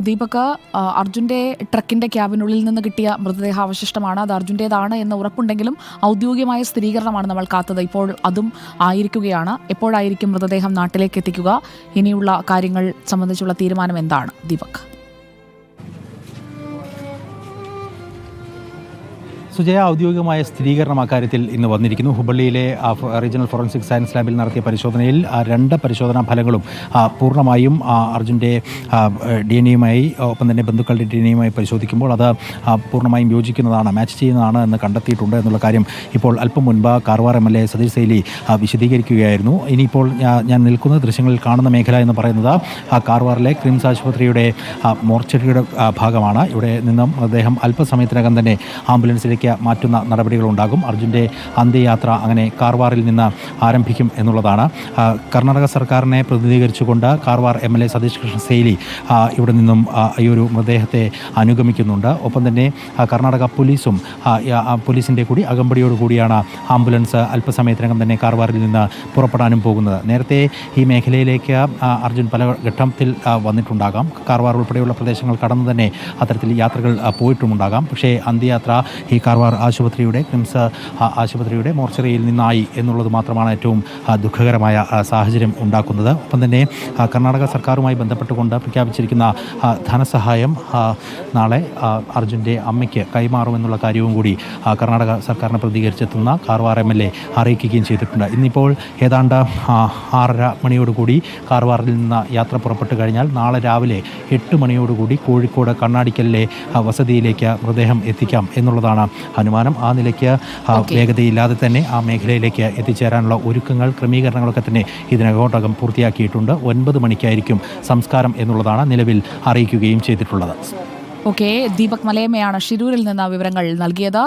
ദീപക് അർജുന്റെ ട്രക്കിന്റെ ക്യാബിനുള്ളിൽ നിന്ന് കിട്ടിയ മൃതദേഹാവശിഷ്ടമാണ്. അത് അർജുന്റേതാണ് എന്ന് ഉറപ്പുണ്ടെങ്കിലും ഔദ്യോഗികമായ സ്ഥിരീകരണമാണ് നമ്മൾ കാത്തത്. ഇപ്പോൾ അതും ആയിരിക്കുകയാണ്. എപ്പോഴായിരിക്കും മൃതദേഹം നാട്ടിലേക്ക് എത്തിക്കുക? ഇനിയുള്ള കാര്യങ്ങൾ സംബന്ധിച്ചുള്ള തീരുമാനം എന്താണ്? ദീപക്. സുജയ ഔദ്യോഗികമായ സ്ഥിരീകരണം അക്കാര്യത്തിൽ ഇന്ന് വന്നിരിക്കുന്നു. ഹുബള്ളിയിലെ റീജിയണൽ ഫോറൻസിക് സയൻസ് ലാബിൽ നടത്തിയ പരിശോധനയിൽ രണ്ട് പരിശോധനാ ഫലങ്ങളും പൂർണമായും അർജുന്റെ ഡി എൻ എയുമായി ഒപ്പം തന്നെ ബന്ധുക്കളുടെ ഡി എൻ എയുമായി പരിശോധിക്കുമ്പോൾ അത് പൂർണമായും യോജിക്കുന്നതാണ് മാച്ച് ചെയ്യുന്നതാണ് എന്ന് കണ്ടെത്തിയിട്ടുണ്ട് എന്നുള്ള കാര്യം ഇപ്പോൾ അല്പം മുൻപ് Karwar M L A Satish Sail വിശദീകരിക്കുകയായിരുന്നു. ഇനിയിപ്പോൾ ഞാൻ നിൽക്കുന്ന ദൃശ്യങ്ങളിൽ കാണുന്ന മേഖല എന്ന് പറയുന്നത് കാർവാറിലെ ക്രിംസ് ആശുപത്രിയുടെ മോർച്ചറിയുടെ ഭാഗമാണ്. ഇവിടെ നിന്നും അദ്ദേഹം അല്പസമയത്തിനകം തന്നെ ആംബുലൻസിലേക്ക് മാറ്റുന്ന നടപടികളുണ്ടാകും. അർജുന്റെ അന്ത്യയാത്ര അങ്ങനെ കാർവാറിൽ നിന്ന് ആരംഭിക്കും എന്നുള്ളതാണ്. കർണാടക സർക്കാരിനെ പ്രതിനിധീകരിച്ചുകൊണ്ട് Karwar M L A Satish Krishna Sail ഇവിടെ നിന്നും ഈ ഒരു മൃതദേഹത്തെ അനുഗമിക്കുന്നുണ്ട്. ഒപ്പം തന്നെ കർണാടക പോലീസും പോലീസിന്റെ കൂടി അകമ്പടിയോട് കൂടിയാണ് ആംബുലൻസ് അല്പസമയത്തിനകം തന്നെ കാർവാറിൽ നിന്ന് പുറപ്പെടാനും പോകുന്നത്. നേരത്തെ ഈ മേഖലയിലേക്ക് അർജുൻ പല ഘട്ടത്തിൽ വന്നിട്ടുണ്ടാകാം. കാർവാർ ഉൾപ്പെടെയുള്ള പ്രദേശങ്ങൾ കടന്നു തന്നെ അത്തരത്തിൽ യാത്രകൾ പോയിട്ടുമുണ്ടാകാം. പക്ഷേ അന്ത്യയാത്ര ഈ കാർവാർ ആശുപത്രിയുടെ ക്രിംസ് ആശുപത്രിയുടെ മോർച്ചറിയിൽ നിന്നായി എന്നുള്ളത് മാത്രമാണ് ഏറ്റവും ദുഃഖകരമായ സാഹചര്യം ഉണ്ടാക്കുന്നത്. ഒപ്പം തന്നെ കർണാടക സർക്കാരുമായി ബന്ധപ്പെട്ടുകൊണ്ട് പ്രഖ്യാപിച്ചിരിക്കുന്ന ധനസഹായം നാളെ അർജുന്റെ അമ്മയ്ക്ക് കൈമാറുമെന്നുള്ള കാര്യവും കൂടി കർണാടക സർക്കാരിനെ പ്രതികരിച്ചെത്തുന്ന കാർവാർ എം എൽ എ അറിയിക്കുകയും ചെയ്തിട്ടുണ്ട്. ഇന്നിപ്പോൾ ഏതാണ്ട് ആറര മണിയോടുകൂടി കാർവാറിൽ നിന്ന് യാത്ര പുറപ്പെട്ടു കഴിഞ്ഞാൽ നാളെ രാവിലെ എട്ട് മണിയോടുകൂടി കോഴിക്കോട് കണ്ണാടിക്കലിലെ വസതിയിലേക്ക് മൃതദേഹം എത്തിക്കാം എന്നുള്ളതാണ് അനുമാനം ആ നിലയ്ക്ക്. വേഗതയില്ലാതെ തന്നെ ആ മേഖലയിലേക്ക് എത്തിച്ചേരാനുള്ള ഒരുക്കങ്ങൾ ക്രമീകരണങ്ങളൊക്കെ തന്നെ ഇതിനകോട്ടകം പൂർത്തിയാക്കിയിട്ടുണ്ട്. ഒൻപത് മണിക്കായിരിക്കും സംസ്കാരം എന്നുള്ളതാണ് നിലവിൽ അറിയിക്കുകയും ചെയ്തിട്ടുള്ളത്. ഓക്കെ ദീപക് മലയമ്മയാണ് ഷിരൂരിൽ നിന്ന് വിവരങ്ങൾ നൽകിയത്.